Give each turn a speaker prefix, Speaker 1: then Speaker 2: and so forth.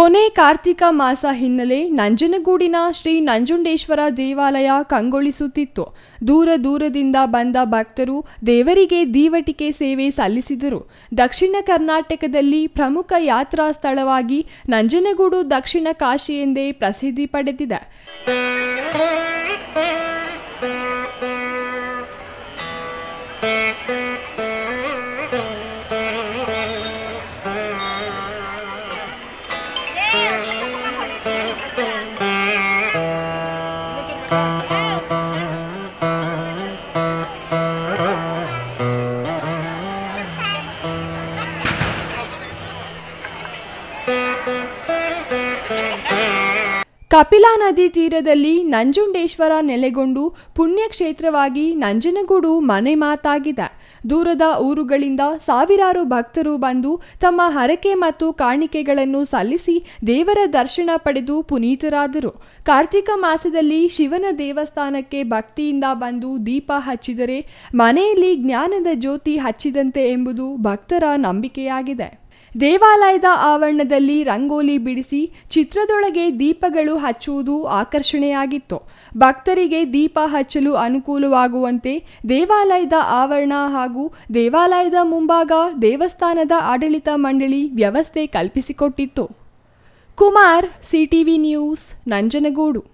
Speaker 1: ಕೊನೆ ಕಾರ್ತಿಕ ಮಾಸ ಹಿನ್ನೆಲೆ ನಂಜನಗೂಡಿನ ಶ್ರೀ ನಂಜುಂಡೇಶ್ವರ ದೇವಾಲಯ ಕಂಗೊಳಿಸುತ್ತಿತ್ತು. ದೂರ ದೂರದಿಂದ ಬಂದ ಭಕ್ತರು ದೇವರಿಗೆ ದೀವಟಿಕೆ ಸೇವೆ ಸಲ್ಲಿಸಿದರು. ದಕ್ಷಿಣ ಕರ್ನಾಟಕದಲ್ಲಿ ಪ್ರಮುಖ ಯಾತ್ರಾ ಸ್ಥಳವಾಗಿ ನಂಜನಗೂಡು ದಕ್ಷಿಣ ಕಾಶಿ ಎಂದೇ ಪ್ರಸಿದ್ಧಿ ಪಡೆದಿದೆ. ಕಪಿಲಾ ನದಿ ತೀರದಲ್ಲಿ ನಂಜುಂಡೇಶ್ವರ ನೆಲೆಗೊಂಡು ಪುಣ್ಯಕ್ಷೇತ್ರವಾಗಿ ನಂಜನಗೂಡು ಮನೆ ಮಾತಾಗಿದೆ. ದೂರದ ಊರುಗಳಿಂದ ಸಾವಿರಾರು ಭಕ್ತರು ಬಂದು ತಮ್ಮ ಹರಕೆ ಮತ್ತು ಕಾಣಿಕೆಗಳನ್ನು ಸಲ್ಲಿಸಿ ದೇವರ ದರ್ಶನ ಪಡೆದು ಪುನೀತರಾದರು. ಕಾರ್ತಿಕ ಮಾಸದಲ್ಲಿ ಶಿವನ ದೇವಸ್ಥಾನಕ್ಕೆ ಭಕ್ತಿಯಿಂದ ಬಂದು ದೀಪ ಹಚ್ಚಿದರೆ ಮನೆಯಲ್ಲಿ ಜ್ಞಾನದ ಜ್ಯೋತಿ ಹಚ್ಚಿದಂತೆ ಎಂಬುದು ಭಕ್ತರ ನಂಬಿಕೆಯಾಗಿದೆ. ದೇವಾಲಯದ ಆವರಣದಲ್ಲಿ ರಂಗೋಲಿ ಬಿಡಿಸಿ ಚಿತ್ರದೊಳಗೆ ದೀಪಗಳು ಹಚ್ಚುವುದು ಆಕರ್ಷಣೆಯಾಗಿತ್ತು. ಭಕ್ತರಿಗೆ ದೀಪ ಹಚ್ಚಲು ಅನುಕೂಲವಾಗುವಂತೆ ದೇವಾಲಯದ ಆವರಣ ಹಾಗೂ ದೇವಾಲಯದ ಮುಂಭಾಗ ದೇವಸ್ಥಾನದ ಆಡಳಿತ ಮಂಡಳಿ ವ್ಯವಸ್ಥೆ ಕಲ್ಪಿಸಿಕೊಟ್ಟಿತ್ತು. Kumar, CTV news, Nanjangud.